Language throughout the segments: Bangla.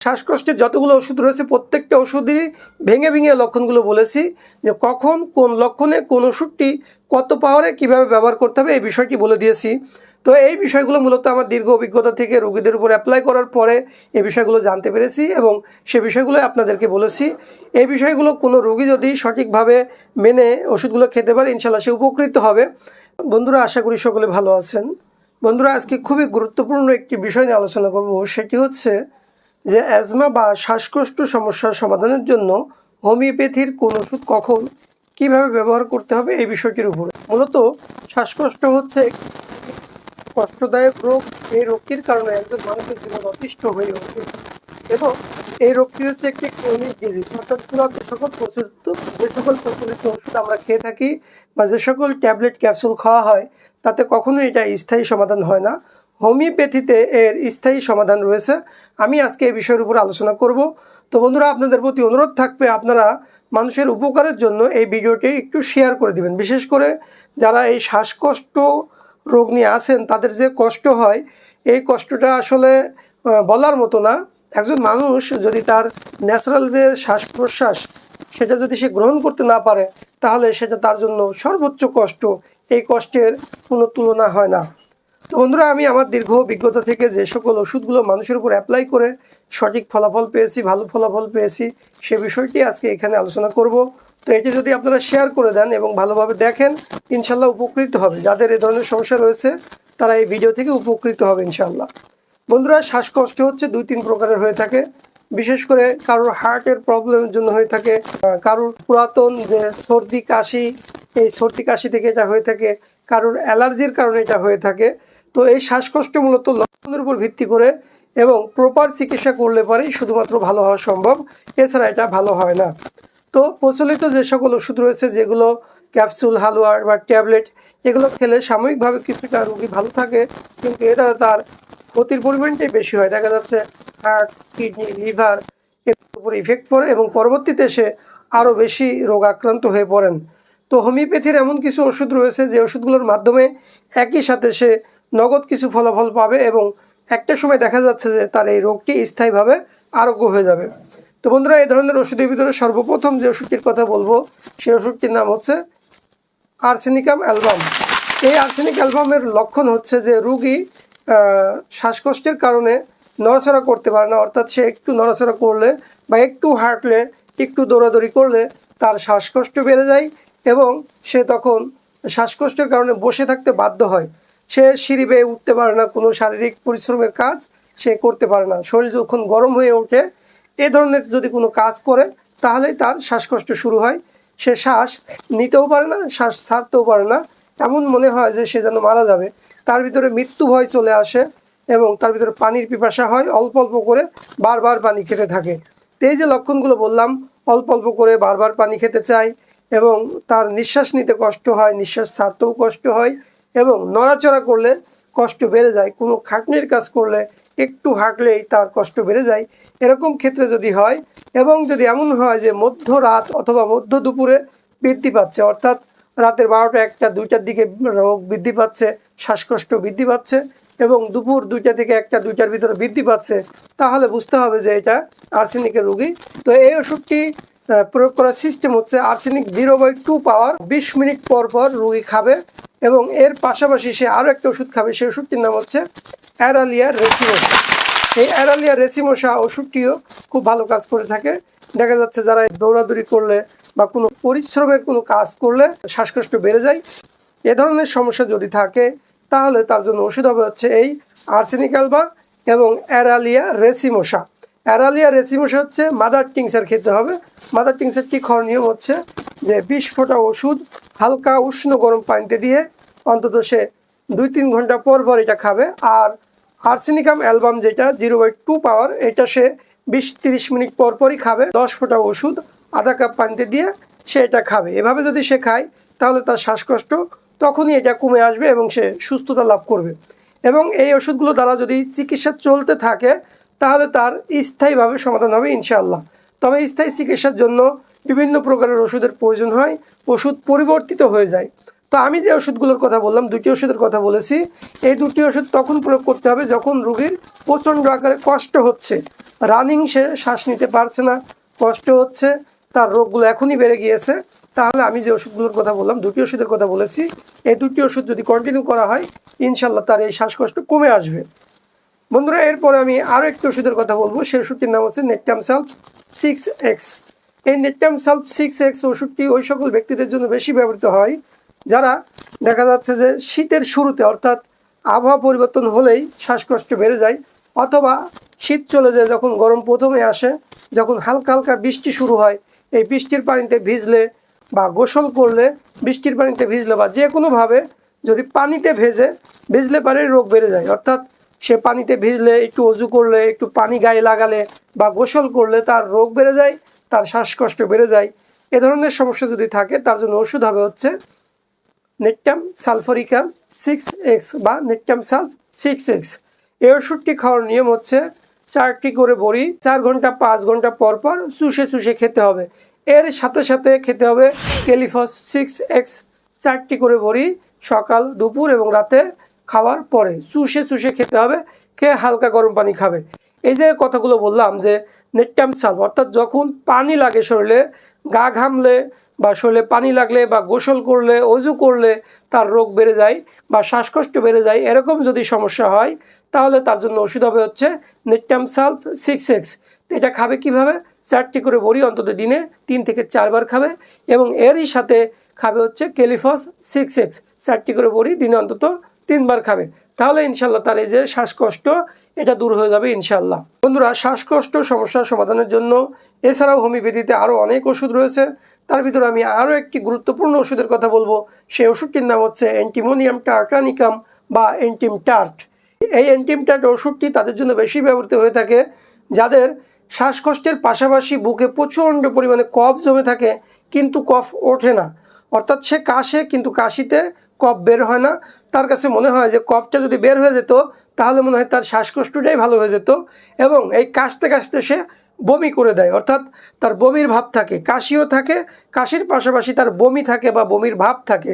শ্বাসকষ্টের যতগুলো ওষুধ রয়েছে, প্রত্যেকটা ওষুধই ভেঙে ভেঙে লক্ষণগুলো বলেছি যে কখন কোন লক্ষণে কোন ওষুধটি কত পাওয়ারে কীভাবে ব্যবহার করতে হবে, এই বিষয়টি বলে দিয়েছি। তো এই বিষয়গুলো মূলত আমার দীর্ঘ অভিজ্ঞতা থেকে রোগীদের উপর অ্যাপ্লাই করার পরে এই বিষয়গুলো জানতে পেরেছি এবং সে বিষয়গুলো আপনাদেরকে বলেছি। এই বিষয়গুলো কোনো রোগী যদি সঠিকভাবে মেনে ওষুধগুলো খেতে পারে ইনশাল্লাহ সে উপকৃত হবে। বন্ধুরা, আশা করি সকলে ভালো আছেন। বন্ধুরা, আজকে খুবই গুরুত্বপূর্ণ একটি বিষয় নিয়ে আলোচনা করব, সেটি হচ্ছে যে অ্যাজমা বা শ্বাসকষ্ট সমস্যার সমাধানের জন্য হোমিওপ্যাথির কোন ওষুধ কখন, কীভাবে ব্যবহার করতে হবে এই বিষয়টির উপরে। মূলত শ্বাসকষ্ট হচ্ছে কষ্টদায়ক রোগ। এই রোগটির কারণে একজন মানুষের জীবন অতিষ্ঠ হয়ে ওঠে এবং এই রোগটি হচ্ছে একটি ক্রনিক ডিজিজ অর্থাৎ পুরাত যে সকল প্রচলিত, যে সকল প্রচলিত ওষুধ আমরা খেয়ে থাকি বা যে সকল ট্যাবলেট, ক্যাপসুল খাওয়া হয়, তাতে কখনোই এটা স্থায়ী সমাধান হয় না। হোমিওপ্যাথিতে এর স্থায়ী সমাধান রয়েছে। আমি আজকে এই বিষয়ের উপর আলোচনা করব। তো বন্ধুরা, আপনাদের প্রতি অনুরোধ থাকবে আপনারা মানুষের উপকারের জন্য এই ভিডিওটি একটু শেয়ার করে দিবেন। বিশেষ করে যারা এই শ্বাসকষ্ট রোগ নিয়ে আছেন, তাদের যে কষ্ট হয়, এই কষ্টটা আসলে বলার মতো না। একজন মানুষ যদি তার ন্যাচারাল যে শ্বাস প্রশ্বাস সেটা যদি সে গ্রহণ করতে না পারে, তাহলে সেটা তার জন্য সর্বোচ্চ কষ্ট। এই কষ্টের কোনো তুলনা হয় না। তো বন্ধুরা, আমি আমার দীর্ঘ অভিজ্ঞতা থেকে যে সকল ওষুধগুলো মানুষের উপর অ্যাপ্লাই করে সঠিক ফলাফল পেয়েছি, ভালো ফলাফল পেয়েছি, সে বিষয়টি আজকে এখানে আলোচনা করব। তো এটি যদি আপনারা শেয়ার করে দেন এবং ভালোভাবে দেখেন, ইনশাল্লাহ উপকৃত হবে। যাদের এ ধরনের সমস্যা রয়েছে, তারা এই ভিডিও থেকে উপকৃত হবে ইনশাল্লাহ। বন্ধুরা, শ্বাসকষ্ট হচ্ছে দুই তিন প্রকারের হয়ে থাকে। বিশেষ করে কারোর হার্টের প্রবলেমের জন্য হয়ে থাকে কারোর পুরাতন যে সর্দি কাশি, এই সর্দি কাশি থেকে এটা হয়ে থাকে, কারোর অ্যালার্জির কারণে এটা হয়ে থাকে। তো এই শ্বাসকষ্ট মূলত লক্ষণের উপর ভিত্তি করে এবং প্রপার চিকিৎসা করলে পরেই শুধুমাত্র ভালো হওয়া সম্ভব। এছাড়া এটা ভালো হয় না। তো প্রচলিত যে সকল ওষুধ রয়েছে, যেগুলো ক্যাপসুল হালুয়া বা ট্যাবলেট, এগুলো খেলে সাময়িকভাবে কিছুটা রোগী ভালো থাকে, কিন্তু এ দ্বারা তার ক্ষতির পরিমাণটাই বেশি হয়। দেখা যাচ্ছে হার্ট কিডনি লিভার এগুলোর উপর ইফেক্ট পড়ে এবং পরবর্তীতে সে আরও বেশি রোগ আক্রান্ত হয়ে পড়েন। তো হোমিওপ্যাথির এমন কিছু ওষুধ রয়েছে, যে ওষুধগুলোর মাধ্যমে একই সাথে সে নগদ কিছু ফলাফল পাবে এবং একটা সময় দেখা যাচ্ছে যে তার এই রোগটি স্থায়ীভাবে আরোগ্য হয়ে যাবে। তো বন্ধুরা, এই ধরনের ওষুধের ভিতরে সর্বপ্রথম যে ওষুধটির কথা বলব, সেই ওষুধটির নাম হচ্ছে আর্সেনিকাম অ্যালবাম। এই আর্সেনিক অ্যালবামের লক্ষণ হচ্ছে যে রুগী শ্বাসকষ্টের কারণে নড়াচড়া করতে পারে না, অর্থাৎ সে একটু নড়াচড়া করলে বা একটু হাঁটলে, একটু দৌড়াদৌড়ি করলে তার শ্বাসকষ্ট বেড়ে যায় এবং সে তখন শ্বাসকষ্টের কারণে বসে থাকতে বাধ্য হয়। সে সিঁড়ি বেয়ে উঠতে পারে না, কোনো শারীরিক পরিশ্রমের কাজ সে করতে পারে না। শরীর যখন গরম হয়ে ওঠে, এ ধরনের যদি কোনো কাজ করে, তাহলেই তার শ্বাসকষ্ট শুরু হয়। সে শ্বাস নিতেও পারে না, শ্বাস ছাড়তেও পারে না। এমন মনে হয় যে সে যেন মারা যাবে। তার ভিতরে মৃত্যু ভয় চলে আসে এবং তার ভিতরে পানির পিপাসা হয়, অল্প অল্প করে বারবার পানি খেতে থাকে। তো এই যে লক্ষণগুলো বললাম, অল্প অল্প করে বারবার পানি খেতে চায় এবং তার নিঃশ্বাস নিতে কষ্ট হয়, নিঃশ্বাস ছাড়তেও কষ্ট হয় এবং নড়াচড়া করলে কষ্ট বেড়ে যায়, কোনো খাটনির কাজ করলে একটু হাঁটলেই তার কষ্ট বেড়ে যায়, এরকম ক্ষেত্রে যদি হয় এবং যদি এমন হয় যে মধ্য রাত অথবা মধ্য দুপুরে বৃদ্ধি পাচ্ছে, অর্থাৎ রাতের বারোটা একটা, দুইটার দিকে রোগ বৃদ্ধি পাচ্ছে, শ্বাসকষ্ট বৃদ্ধি পাচ্ছে এবং দুপুর দুইটা থেকে একটা, দুইটার ভিতরে বৃদ্ধি পাচ্ছে, তাহলে বুঝতে হবে যে এটা আর্সেনিকের রোগী। তো এই ওষুধটি প্রয়োগ করার সিস্টেম হচ্ছে arsenic zero by two power বিশ মিনিট পর পর রুগী খাবে এবং এর পাশাপাশি সে আরও একটা ওষুধ খাবে, সেই ওষুধটির নাম হচ্ছে অ্যারালিয়া রেসিমোসা। এই অ্যারালিয়া রেসিমোসা ওষুধটিও খুব ভালো কাজ করে থাকে। দেখা যাচ্ছে যারা দৌড়াদৌড়ি করলে বা কোনো পরিশ্রমের কোনো কাজ করলে শ্বাসকষ্ট বেড়ে যায়। এ ধরনের সমস্যা যদি থাকে, তাহলে তার জন্য ওষুধ হবে হচ্ছে এই আর্সেনিক অ্যালবা এবং অ্যারালিয়া রেসিমোসা। অ্যারালিয়া রেসিমোসা হচ্ছে মাদার টিংসার খেতে হবে। মাদার টিংসার কি খাওয়ার নিয়ম হচ্ছে যে বিশ ফোঁটা ওষুধ হালকা উষ্ণ গরম পানিতে দিয়ে অন্তত সে দুই তিন ঘণ্টা পর পর এটা খাবে। আর আর্সেনিকাম অ্যালবাম যেটা, জিরো বাই টু পাওয়ার, এটা সে বিশ তিরিশ মিনিট পর পরই খাবে। দশ ফোঁটা ওষুধ আধা কাপ পানিতে দিয়ে সে এটা খাবে। এভাবে যদি সে খায়, তাহলে তার শ্বাসকষ্ট তখনই এটা কমে আসবে এবং সে সুস্থতা লাভ করবে। এবং এই ওষুধগুলো দ্বারা যদি চিকিৎসা চলতে থাকে তাহলে তার স্থায়ীভাবে সমাধান হবে ইনশাআল্লাহ। তবে স্থায়ী চিকিৎসার জন্য বিভিন্ন প্রকারের ওষুধের প্রয়োজন হয়, ওষুধ পরিবর্তিত হয়ে যায়। তো আমি যে ওষুধগুলোর কথা বললাম, দুটি ওষুধের কথা বলেছি, এই দুটি ওষুধ তখন প্রয়োগ করতে হবে যখন রোগীর প্রচণ্ড আকারে কষ্ট হচ্ছে। রানিং সে শ্বাস নিতে পারছে না, কষ্ট হচ্ছে, তার রোগগুলো এখনই বেড়ে গিয়েছে। তাহলে আমি যে ওষুধগুলোর কথা বললাম, দুটি ওষুধের কথা বলেছি, এই দুটি ওষুধ যদি কন্টিনিউ করা হয় ইনশাল্লাহ তার এই শ্বাসকষ্ট কমে আসবে। বন্ধুরা, এরপরে আমি আরও একটি ওষুধের কথা বলব। সেই ওষুধটির নাম হচ্ছে নেকটাম সালফ সিক্স এক্স। এই নেকটাম সালফ সিক্স এক্স ওষুধটি ওই সকল ব্যক্তিদের জন্য বেশি ব্যবহৃত হয়, যারা দেখা যাচ্ছে যে শীতের শুরুতে, অর্থাৎ আবহাওয়া পরিবর্তন হলেই শ্বাসকষ্ট বেড়ে যায়, অথবা শীত চলে যায় যখন গরম প্রথমে আসে, যখন হালকা হালকা বৃষ্টি শুরু হয়, এই বৃষ্টির পানিতে ভিজলে বা গোসল করলে বৃষ্টির পানিতে ভিজলে বা যে কোনোভাবে যদি পানিতে ভেজে, ভিজলে পারে রোগ বেড়ে যায়। অর্থাৎ সে পানিতে ভিজলে, একটু অজু করলে, একটু পানি গায়ে লাগালে বা গোসল করলে তার রোগ বেড়ে যায়, তার শ্বাসকষ্ট বেড়ে যায়। এ ধরনের সমস্যা যদি থাকে, তার জন্য ওষুধ হবে হচ্ছে নেটটাম সালফরিকাম সিক্স এক্স বা নেটটাম সাল সিক্স এক্স এই ওষুধটি খাওয়ার নিয়ম হচ্ছে চারটি করে বড়ি, চার ঘণ্টা, পাঁচ ঘণ্টা পর পর চুষে চুষে খেতে হবে। এর সাথে সাথে খেতে হবে কেলিফস সিক্স এক্স চারটি করে বড়ি সকাল, দুপুর এবং রাতে খাওয়ার পরে চুষে চুষে খেতে হবে, খেয়ে হালকা গরম পানি খাবে। এই যে কথাগুলো বললাম যে নেটটাম সালফ, অর্থাৎ যখন পানি লাগে শরীরে, গা ঘামলে বা শরীরে পানি লাগলে বা গোসল করলে, অজু করলে তার রোগ বেড়ে যায় বা শ্বাসকষ্ট বেড়ে যায়, এরকম যদি সমস্যা হয়, তাহলে তার জন্য ওষুধ হবে হচ্ছে নেটটাম সালফ সিক্স এক্স তো এটা খাবে কীভাবে? চারটি করে বড়ি অন্তত দিনে তিন থেকে চারবার খাবে এবং এরই সাথে খাবে হচ্ছে কেলিফস সিক্স এক্স চারটি করে বড়ি দিনে অন্তত তিনবার খাবে। তাহলে ইনশাল্লাহ তার এই যে শ্বাসকষ্ট, এটা দূর হয়ে যাবে ইনশাল্লাহ। বন্ধুরা, শ্বাসকষ্ট সমস্যার সমাধানের জন্য এছাড়াও হোমিওপ্যাথিতে আরও অনেক ওষুধ রয়েছে। তার ভিতরে আমি আরও একটি গুরুত্বপূর্ণ ওষুধের কথা বলব। সেই ওষুধটির নাম হচ্ছে অ্যান্টিমোনিয়াম টার্টানিকাম বা অ্যান্টিম টার্ট। এই অ্যান্টিম টার্ট ওষুধটি তাদের জন্য বেশি ব্যবহৃত হয়ে থাকে, যাদের শ্বাসকষ্টের পাশাপাশি বুকে প্রচণ্ড পরিমাণে কফ জমে থাকে, কিন্তু কফ ওঠে না। অর্থাৎ সে কাশে, কিন্তু কাশিতে কফ বের হয় না। তার কাছে মনে হয় যে কফটা যদি বের হয়ে যেত, তাহলে মনে হয় তার শ্বাসকষ্টটাই ভালো হয়ে যেত এবং এই কাশতে কাশতে সে বমি করে দেয়। অর্থাৎ তার বমির ভাব থাকে, কাশিও থাকে, কাশির পাশাপাশি তার বমি থাকে বা বমির ভাব থাকে।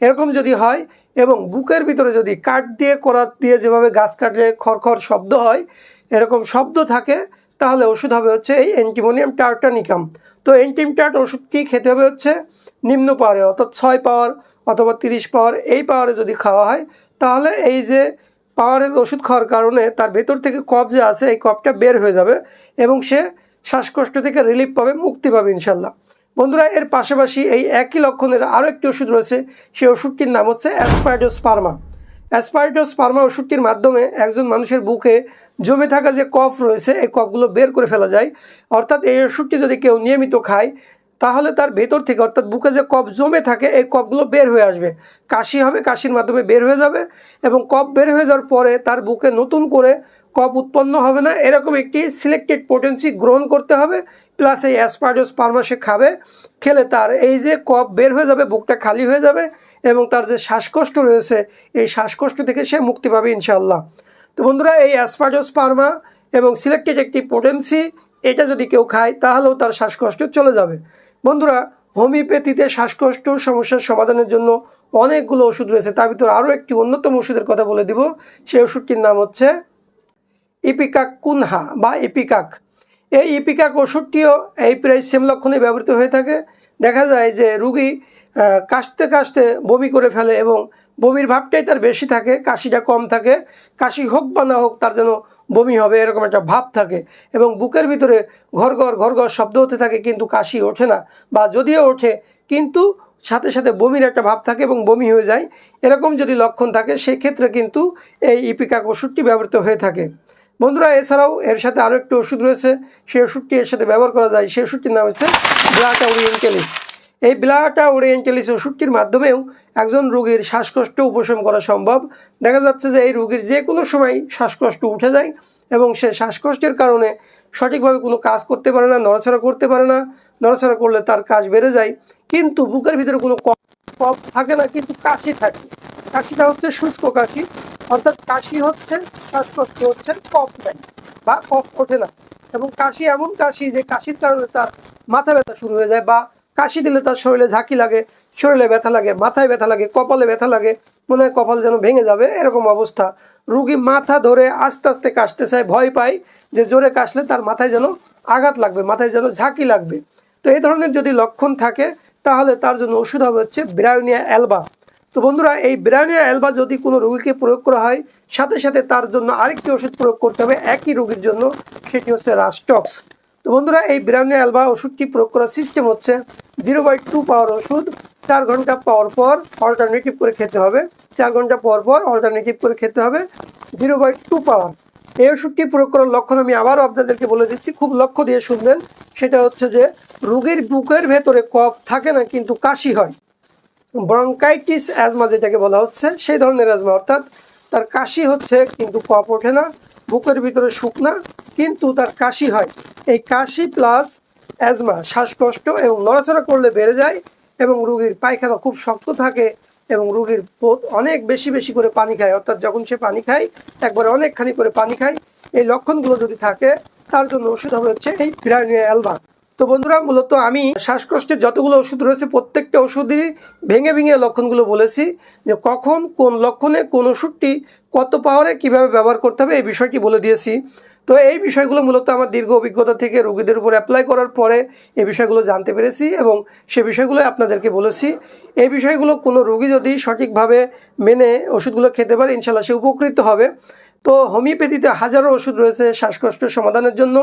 এরকম যদি হয় এবং বুকের ভিতরে যদি কাঠ দিয়ে, করাত দিয়ে যেভাবে গাছ কাটলে খড়খড় শব্দ হয়, এরকম শব্দ থাকে, তাহলে ওষুধ হবে হচ্ছে এই অ্যান্টিমোনিয়াম টার্টানিকাম। তো অ্যান্টিম টার্ট ওষুধটি খেতে হবে হচ্ছে? নিম্ন পাওয়ারে, অর্থাৎ ছয় পাওয়ার অথবা তিরিশ পাওয়ার, এই পাওয়ারে যদি খাওয়া হয়, তাহলে এই যে পাওয়ারের ওষুধ খাওয়ার কারণে তার ভেতর থেকে কফ যে আছে, এই কফটা বের হয়ে যাবে এবং সে শ্বাসকষ্ট থেকে রিলিফ পাবে, মুক্তি পাবে ইনশাল্লাহ। বন্ধুরা, এর পাশাপাশি এই একই লক্ষণের আরও একটি ওষুধ রয়েছে, সেই ওষুধটির নাম হচ্ছে অ্যাসপাইডোস পার্মা অ্যাসপাইডোস পার্মা ওষুধটির মাধ্যমে একজন মানুষের বুকে জমে থাকা যে কফ রয়েছে, এই কফগুলো বের করে ফেলা যায়। অর্থাৎ এই ওষুধটি যদি কেউ নিয়মিত খায় তাহলে তার ভেতর থেকে, অর্থাৎ বুকে যে কফ জমে থাকে, এই কফগুলো বের হয়ে আসবে। কাশি হবে, কাশির মাধ্যমে বের হয়ে যাবে এবং কফ বের হয়ে যাওয়ার পরে তার বুকে নতুন করে কফ উৎপন্ন হবে না। এরকম একটি সিলেক্টেড পোটেন্সি গ্রহণ করতে হবে প্লাস এই অ্যাসপার্ডোস পারমাসে খাবে, খেলে তার এই যে কফ বের হয়ে যাবে, বুকটা খালি হয়ে যাবে এবং তার যে শ্বাসকষ্ট রয়েছে, এই শ্বাসকষ্ট থেকে সে মুক্তি পাবে ইনশাআল্লাহ। তো বন্ধুরা, এই অ্যাসপার্ডোস পারমা এবং সিলেক্টেড একটি পোটেন্সি এটা যদি কেউ খায়, তাহলেও তার শ্বাসকষ্ট চলে যাবে। বন্ধুরা, হোমিওপ্যাথিতে শ্বাসকষ্ট সমস্যার সমাধানের জন্য অনেকগুলো ওষুধ রয়েছে। তার ভিতর আরও একটি অন্যতম ওষুধের কথা বলে দিব। সেই ওষুধটির নাম হচ্ছে ইপিকাক কুনহা বা ইপিকাক। এই ইপিকাক ওষুধটিও এই প্রায় সেম লক্ষণে ব্যবহৃত হয়ে থাকে। দেখা যায় যে রুগী কাশতে কাশতে বমি করে ফেলে এবং বমির ভাবটাই তার বেশি থাকে, কাশিটা কম থাকে। কাশি হোক বা না হোক, তার যেন বমি হবে, এরকম একটা ভাব থাকে এবং বুকের ভিতরে ঘর ঘর ঘর ঘর শব্দ হতে থাকে কিন্তু কাশি ওঠে না বা যদিও ওঠে, কিন্তু সাথে সাথে বমির একটা ভাব থাকে এবং বমি হয়ে যায়। এরকম যদি লক্ষণ থাকে, সেক্ষেত্রে কিন্তু এই ইপিকাক ওষুধটি ব্যবহৃত হয়ে থাকে। বন্ধুরা, এছাড়াও এর সাথে আরও একটি ওষুধ রয়েছে। সেই ওষুধটি এর সাথে ব্যবহার করা যায়। সেই ওষুধটির নাম হচ্ছে ব্লাটা ওরিয়েন্টালিস এই ব্লাটা ওরিয়েন্টালিস ওষুধটির মাধ্যমেও একজন রোগীর শ্বাসকষ্ট উপশম করা সম্ভব। দেখা যাচ্ছে যে এই রোগীর যে কোনো সময় শ্বাসকষ্ট উঠে যায় এবং সে শ্বাসকষ্টের কারণে সঠিকভাবে কোনো কাজ করতে পারে না, নড়াচড়া করতে পারে না। নড়াচড়া করলে তার কাজ বেড়ে যায়। কিন্তু বুকের ভিতরে কোনো কফ কফ থাকে না, কিন্তু কাশি থাকে। কাশিটা হচ্ছে শুষ্ক কাশি, অর্থাৎ কাশি হচ্ছে, শ্বাসকষ্ট হচ্ছে, কফ নেই বা কফ ওঠে না। এবং কাশি এমন কাশি যে কাশির কারণে তার মাথা ব্যথা শুরু হয়ে যায় বা কাশি দিলে তার শরীরে ঝাঁকি লাগে, শরীরে ব্যথা লাগে, মাথায় ব্যথা লাগে, কপালে ব্যথা লাগে, মনে হয় কপাল যেন ভেঙে যাবে, এরকম অবস্থা। রুগী মাথা ধরে আস্তে আস্তে কাশতে চায়, ভয় পায় যে জোরে কাশলে তার মাথায় যেন আঘাত লাগবে, মাথায় যেন ঝাঁকি লাগবে। তো এই ধরনের যদি লক্ষণ থাকে, তাহলে তার জন্য ওষুধ হবে হচ্ছে ব্রাউনিয়া অ্যালবা। তো বন্ধুরা, এই ব্রাউনিয়া অ্যালবা যদি কোনো রোগীকে প্রয়োগ করা হয়, সাথে সাথে তার জন্য আরেকটি ওষুধ প্রয়োগ করতে হবে, একই রোগীর জন্য, সেটি হচ্ছে রাস্টক্স তো বন্ধুরা, এই ব্রাউনিয়া অ্যালবা ওষুধটি প্রয়োগ করার সিস্টেম হচ্ছে? জিরো বাই টু পাওয়ার ওষুধ, চার ঘণ্টা পর পর অল্টারনেটিভ করে খেতে হবে। চার ঘণ্টা পর পর অল্টারনেটিভ করে খেতে হবে। জিরো বাই টু পাওয়ার এই ওষুধটি প্রয়োগ করার লক্ষণ আমি আবারও আপনাদেরকে বলে দিচ্ছি। খুব লক্ষ্য দিয়ে শুনবেন। সেটা হচ্ছে যে, রোগীর বুকের ভেতরে কফ থাকে না, কিন্তু কাশি হয়। ব্রঙ্কাইটিস, অ্যাজমা যেটাকে বলা হচ্ছে, সেই ধরনের অ্যাজমা, অর্থাৎ তার কাশি হচ্ছে, কিন্তু কফ ওঠে না। বুকের ভিতরে শুকনা, কিন্তু তার কাশি হয়। এই কাশি প্লাস অ্যাজমা শ্বাসকষ্ট এবং নড়াচড়া করলে বেড়ে যায় এবং রুগীর পায়খানা খুব শক্ত থাকে এবং রুগীর অনেক বেশি বেশি করে পানি খায়। অর্থাৎ যখন সে পানি খায়, একবারে অনেকখানি করে পানি খায়। এই লক্ষণগুলো যদি থাকে, তার জন্য ওষুধ হবে হচ্ছে এই পিরানিয়া অ্যালবা তো বন্ধুরা, মূলত আমি শ্বাসকষ্টের যতগুলো ওষুধ রয়েছে, প্রত্যেকটা ওষুধই ভেঙে ভেঙে লক্ষণগুলো বলেছি যে কখন কোন লক্ষণে কোন ওষুধটি কত পাওয়ারে কীভাবে ব্যবহার করতে হবে, এই বিষয়টি বলে দিয়েছি। তো এই বিষয়গুলো মূলত আমার দীর্ঘ অভিজ্ঞতা থেকে রোগীদের উপর অ্যাপ্লাই করার পরে এই বিষয়গুলো জানতে পেরেছি এবং সে বিষয়গুলো আপনাদেরকে বলেছি। এই বিষয়গুলো কোনো রোগী যদি সঠিকভাবে মেনে ওষুধগুলো খেতে পারে ইনশাল্লাহ সে উপকৃত হবে। তো হোমিওপ্যাথিতে হাজারো ওষুধ রয়েছে শ্বাসকষ্ট সমাধানের জন্য।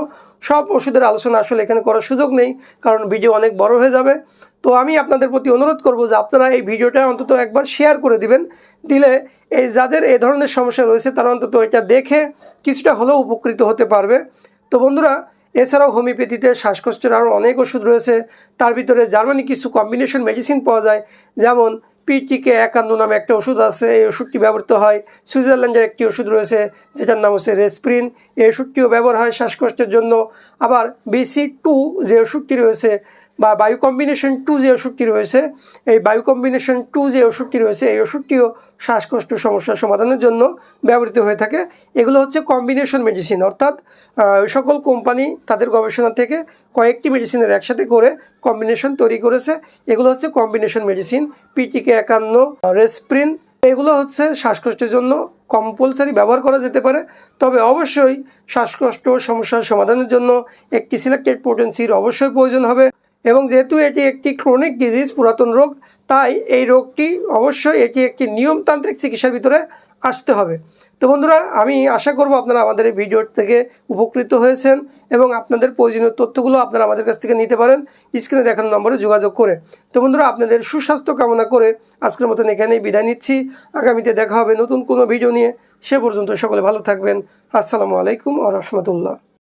সব ওষুধের আলোচনা আসলে এখানে করার সুযোগ নেই, কারণ ভিডিও অনেক বড় হয়ে যাবে। তো আমি আপনাদের প্রতি অনুরোধ করব যে আপনারা এই ভিডিওটা অন্তত একবার শেয়ার করে দিবেন, দিলে এই যাদের এই ধরনের সমস্যা রয়েছে তারা অন্তত এটা দেখে কিছুটা হলেও উপকৃত হতে পারবে। তো বন্ধুরা, এছাড়াও হোমিওপ্যাথিতে শ্বাসকষ্টের আরও অনেক ওষুধ রয়েছে। তার ভিতরে জার্মানি কিছু কম্বিনেশন মেডিসিন পাওয়া যায়, যেমন পিটিকে একান্ন নামে একটা ওষুধ আছে, এই ওষুধটি ব্যবহৃত হয়। সুইজারল্যান্ডের একটি ওষুধ রয়েছে, যেটার নাম হচ্ছে রেসপ্রিন। এই ওষুধটিও ব্যবহার হয় শ্বাসকষ্টের জন্য। আবার বিসি টু যে ওষুধটি রয়েছে বা বায়ু কম্বিনেশন টু যে ওষুধটি রয়েছে, এই বায়ু কম্বিনেশন টু যে ওষুধটি রয়েছে, এই ওষুধটিও শ্বাসকষ্ট সমস্যার সমাধানের জন্য ব্যবহৃত হয়ে থাকে। এগুলো হচ্ছে কম্বিনেশন মেডিসিন অর্থাৎ সকল কোম্পানি তাদের গবেষণা থেকে কয়েকটি মেডিসিনের একসাথে করে কম্বিনেশন তৈরি করেছে। এগুলো হচ্ছে কম্বিনেশন মেডিসিন পিটিকে একান্ন রেসপ্রিন এগুলো হচ্ছে শ্বাসকষ্টের জন্য কম্পালসারি ব্যবহার করা যেতে পারে। তবে অবশ্যই শ্বাসকষ্ট, সমস্যার সমাধানের জন্য একটি সিলেক্টেড পোটেন্সির অবশ্যই প্রয়োজন হবে। এবং যেহেতু এটি একটি ক্রনিক ডিজিজ পুরাতন রোগ, তাই এই রোগটি অবশ্যই এটি একটি নিয়মতান্ত্রিক চিকিৎসার ভিতরে আসতে হবে। তো বন্ধুরা, আমি আশা করব আপনারা আমাদের এই ভিডিওর থেকে উপকৃত হয়েছেন এবং আপনাদের প্রয়োজনীয় তথ্যগুলো আপনারা আমাদের কাছ থেকে নিতে পারেন। স্ক্রিনে দেখানো নম্বরে যোগাযোগ করে। তো বন্ধুরা, আপনাদের সুস্বাস্থ্য কামনা করে আজকের মতন এখানেই বিদায় নিচ্ছি। আগামীতে দেখা হবে নতুন কোনো ভিডিও নিয়ে। সে পর্যন্ত সকলে ভালো থাকবেন। আসসালামু আলাইকুম আ রহমতুল্লাহ।